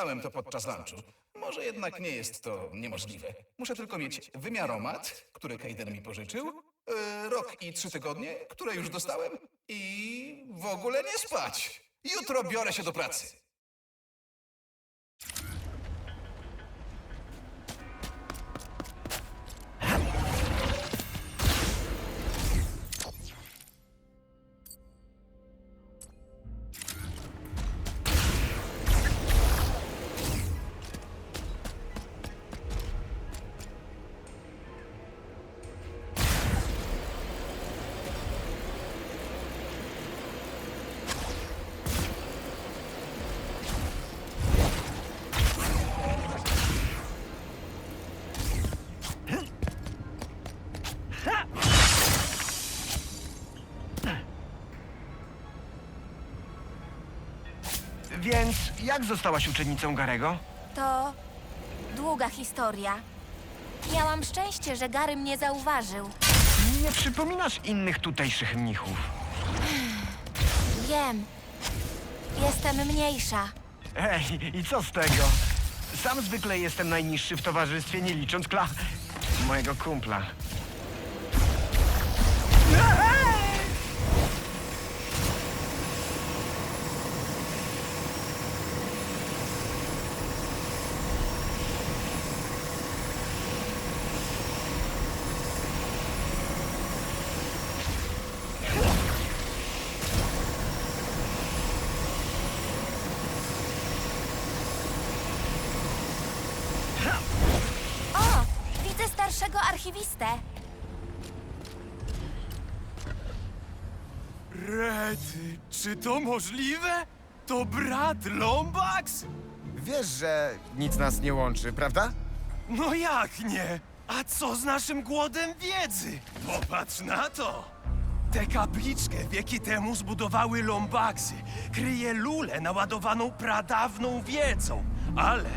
Przemyślałem to podczas lunchu. Może jednak nie jest to niemożliwe. Muszę tylko mieć wymiaromat, który Kejden mi pożyczył, yy, rok i trzy tygodnie, które już dostałem i w ogóle nie spać. Jutro biorę się do pracy. Więc jak zostałaś uczennicą Garego? To długa historia. Miałam szczęście, że Gary mnie zauważył. Nie przypominasz innych tutejszych mnichów. Wiem. Jestem mniejsza. Ej, i co z tego? Sam zwykle jestem najniższy w towarzystwie, nie licząc kla... mojego kumpla. Rety, czy to możliwe? To brat Lombax? Wiesz, że nic nas nie łączy, prawda? No jak nie? A co z naszym głodem wiedzy? Popatrz na to! Tę kapliczkę wieki temu zbudowały Lombaksy. Kryje lulę naładowaną pradawną wiedzą. Ale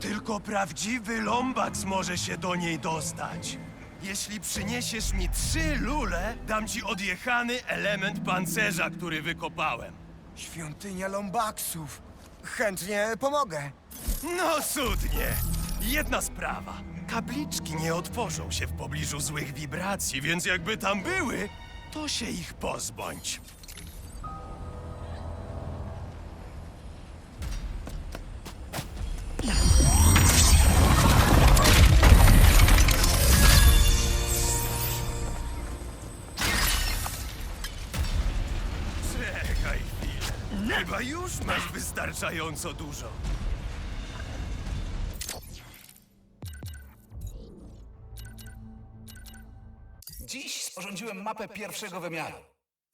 tylko prawdziwy Lombax może się do niej dostać. Jeśli przyniesiesz mi trzy lule, dam ci odjechany element pancerza, który wykopałem. Świątynia Lombaksów. Chętnie pomogę. No cudnie. Jedna sprawa. Kapliczki nie otworzą się w pobliżu złych wibracji, więc jakby tam były, to się ich pozbądź. Wystarczająco dużo. Dziś sporządziłem mapę pierwszego wymiaru.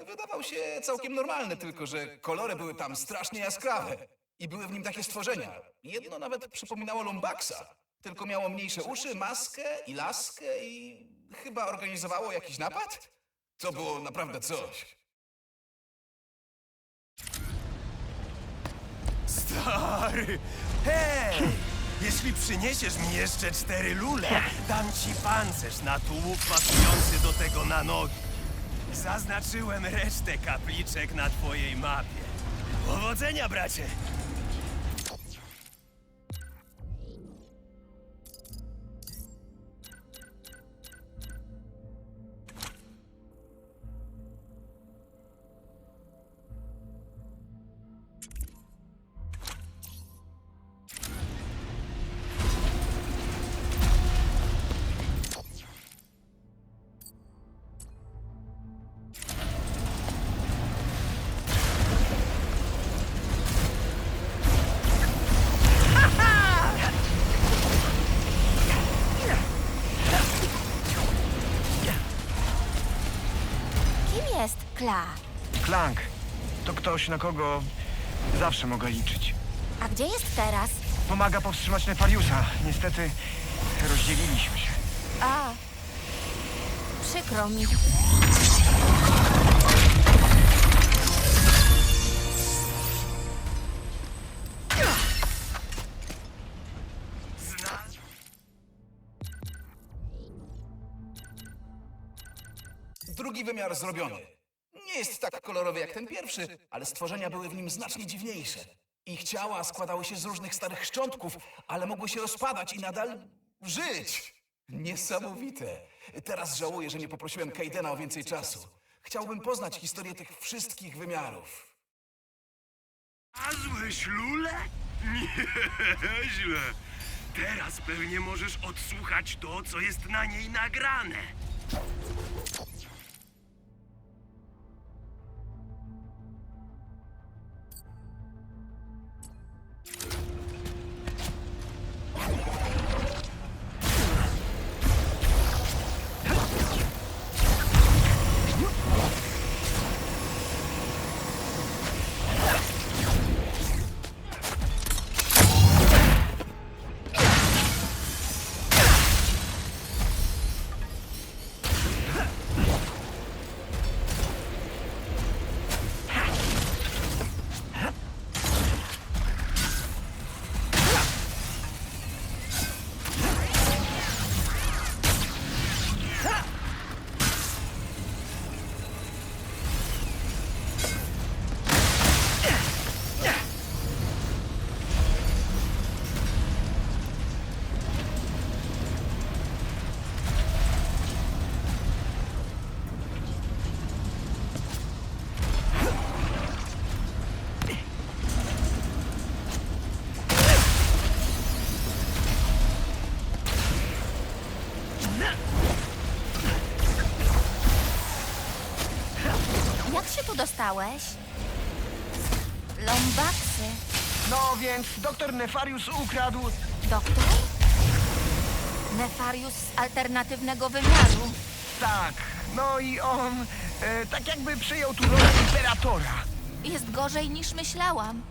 Wydawał się całkiem normalny, tylko że kolory były tam strasznie jaskrawe. I były w nim takie stworzenia. Jedno nawet przypominało Lombaxa. Tylko miało mniejsze uszy, maskę i laskę i chyba organizowało jakiś napad? To było naprawdę coś. Stary! Hej! Jeśli przyniesiesz mi jeszcze cztery lule, dam ci pancerz na tułów pasujący do tego na nogi. Zaznaczyłem resztę kapliczek na twojej mapie. Powodzenia, bracie! Kla? Klank. To ktoś, na kogo zawsze mogę liczyć. A gdzie jest teraz? Pomaga powstrzymać Nefariusa. Niestety rozdzieliliśmy się. A. Przykro mi. Drugi wymiar zrobiony. Nie jest tak kolorowy jak ten pierwszy, ale stworzenia były w nim znacznie dziwniejsze. Ich ciała składały się z różnych starych szczątków, ale mogły się rozpadać i nadal żyć. Niesamowite. Teraz żałuję, że nie poprosiłem Kaidena o więcej czasu. Chciałbym poznać historię tych wszystkich wymiarów. Znalazłeś lulę? Nieźle. Teraz pewnie możesz odsłuchać to, co jest na niej nagrane. Dostałeś? Lombaksy. No więc doktor Nefarius ukradł... Doktor? Nefarius z alternatywnego wymiaru. Tak, no i on e, tak jakby przyjął tu rolę imperatora. Jest gorzej niż myślałam.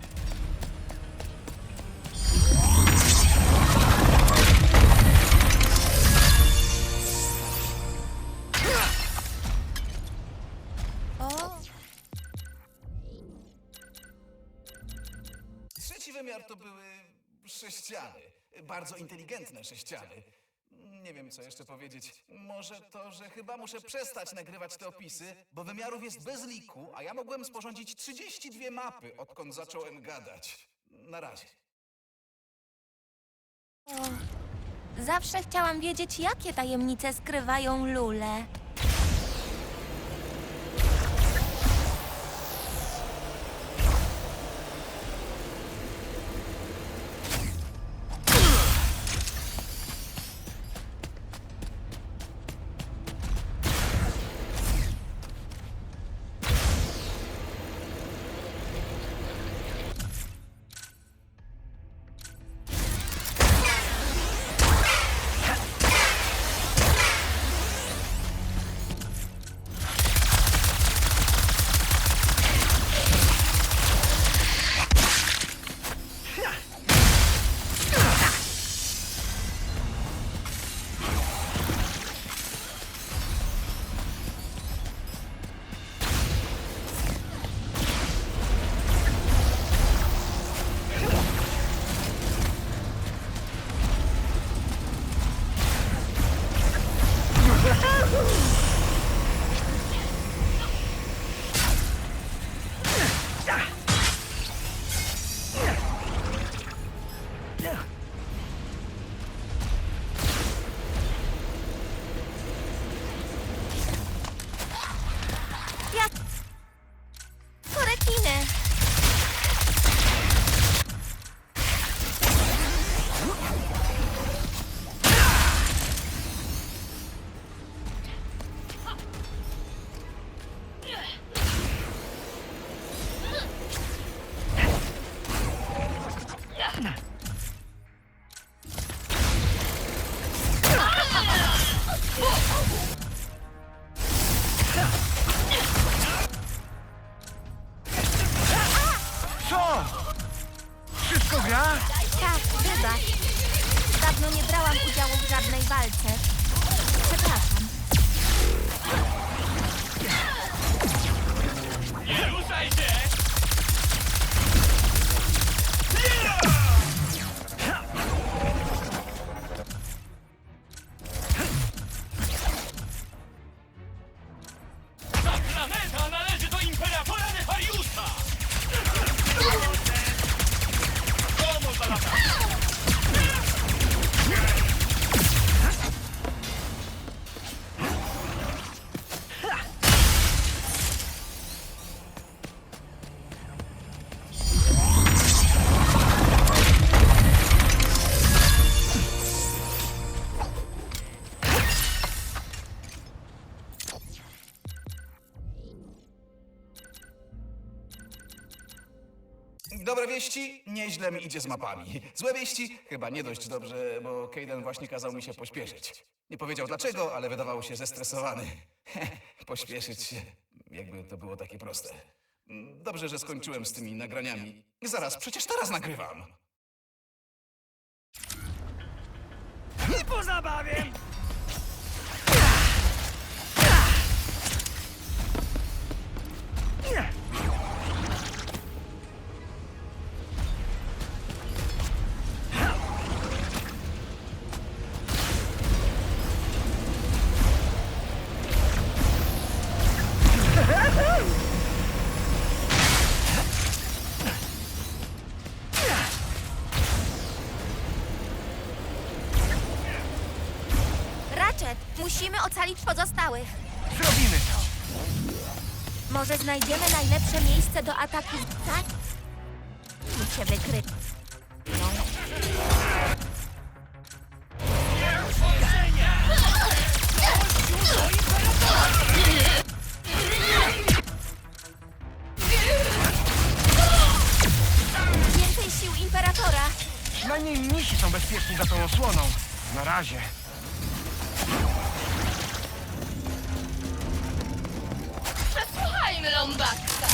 Bardzo inteligentne sześciany. Nie wiem, co jeszcze powiedzieć. Może to, że chyba muszę przestać nagrywać te opisy, bo wymiarów jest bez liku, a ja mogłem sporządzić 32 mapy, odkąd zacząłem gadać. Na razie. zawsze chciałam wiedzieć, jakie tajemnice skrywają lule. Nieźle mi idzie z mapami. Złe wieści? Chyba nie dość dobrze, bo Kejden właśnie kazał mi się pośpieszyć. Nie powiedział dlaczego, ale wydawał się zestresowany. Pośpieszyć się, jakby to było takie proste. Dobrze, że skończyłem z tymi nagraniami. Zaraz, przecież teraz nagrywam. I po zabawie! Nie. Pozostałych. Zrobimy to. Może znajdziemy najlepsze miejsce do ataku, tak? Mi się wykry... No. Więcej sił Imperatora! Przynajmniej mnisi są bezpieczni za tą osłoną. Na razie. Przesłuchajmy Lombaksa.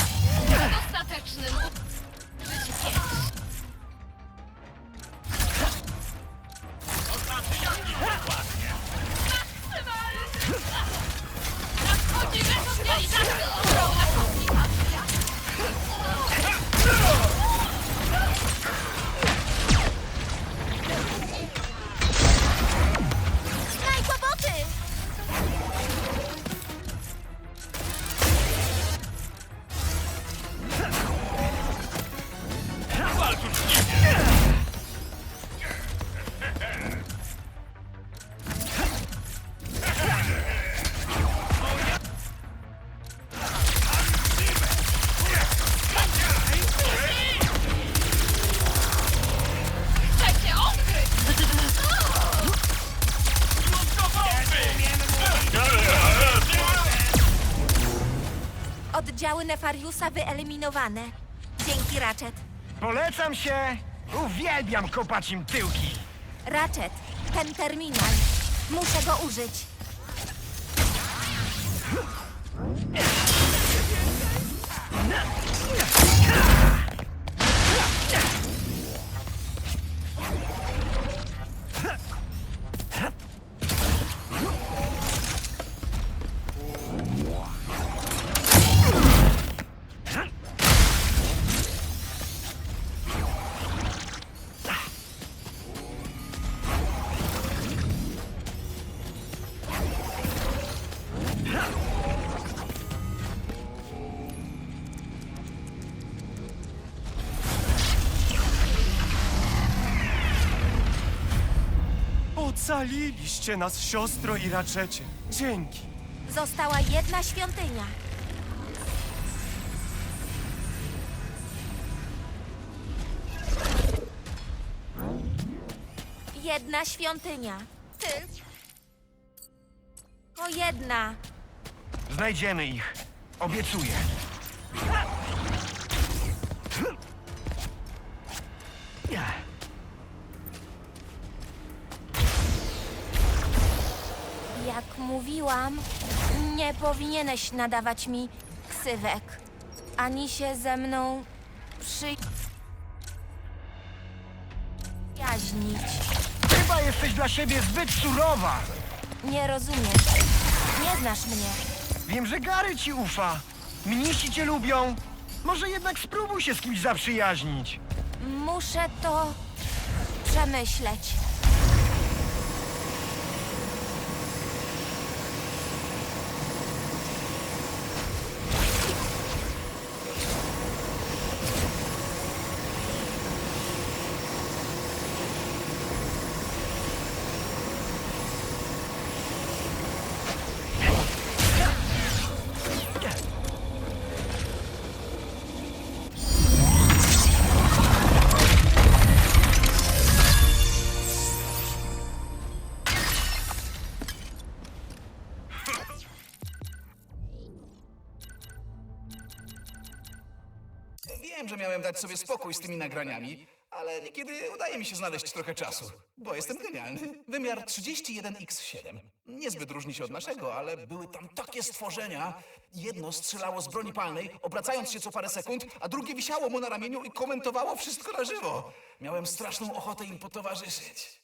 Oddziały Nefariusa wyeliminowane. Dzięki, Ratchet. Polecam się. Uwielbiam kopać im tyłki. Ratchet, ten terminal. Muszę go użyć. Ocaliliście nas, siostro i raczecie. Dzięki. Została jedna świątynia. Jedna świątynia. Ty? O jedna. Znajdziemy ich. Obiecuję. Nie powinieneś nadawać mi ksywek. Ani się ze mną przyjaźnić. Chyba jesteś dla siebie zbyt surowa. Nie rozumiesz. Nie znasz mnie. Wiem, że Gary ci ufa. Mnisi cię lubią. Może jednak spróbuj się z kimś zaprzyjaźnić. Muszę to przemyśleć. Dać sobie spokój z tymi nagraniami, ale niekiedy udaje mi się znaleźć trochę czasu, bo jestem genialny. Wymiar 31x7. Niezbyt różni się od naszego, ale były tam takie stworzenia. Jedno strzelało z broni palnej, obracając się co parę sekund, a drugie wisiało mu na ramieniu i komentowało wszystko na żywo. Miałem straszną ochotę im potowarzyszyć.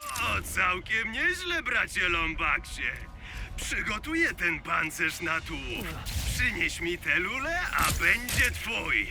O, całkiem nieźle, bracie Lombaksie. Przygotuję ten pancerz na tułów. Przynieś mi tę lulę, a będzie twój.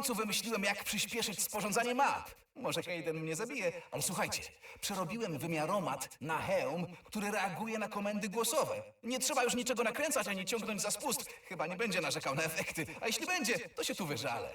Końcu wymyśliłem, jak przyspieszyć sporządzanie map. Może Kaden mnie zabije, ale słuchajcie, przerobiłem wymiaromat na hełm, który reaguje na komendy głosowe. Nie trzeba już niczego nakręcać ani ciągnąć za spust. Chyba nie będzie narzekał na efekty, a jeśli będzie, to się tu wyżalę.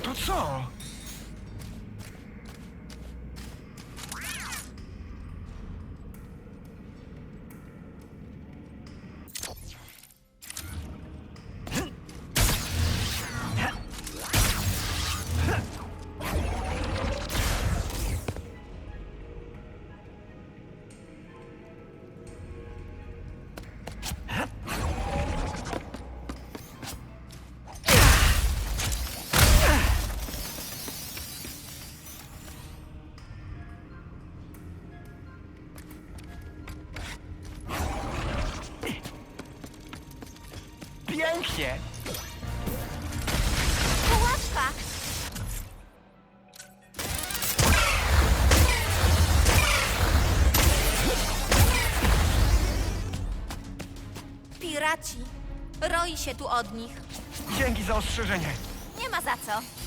To co? Pięknie! Pułapka! Piraci. Roi się tu od nich. Dzięki za ostrzeżenie. Nie ma za co.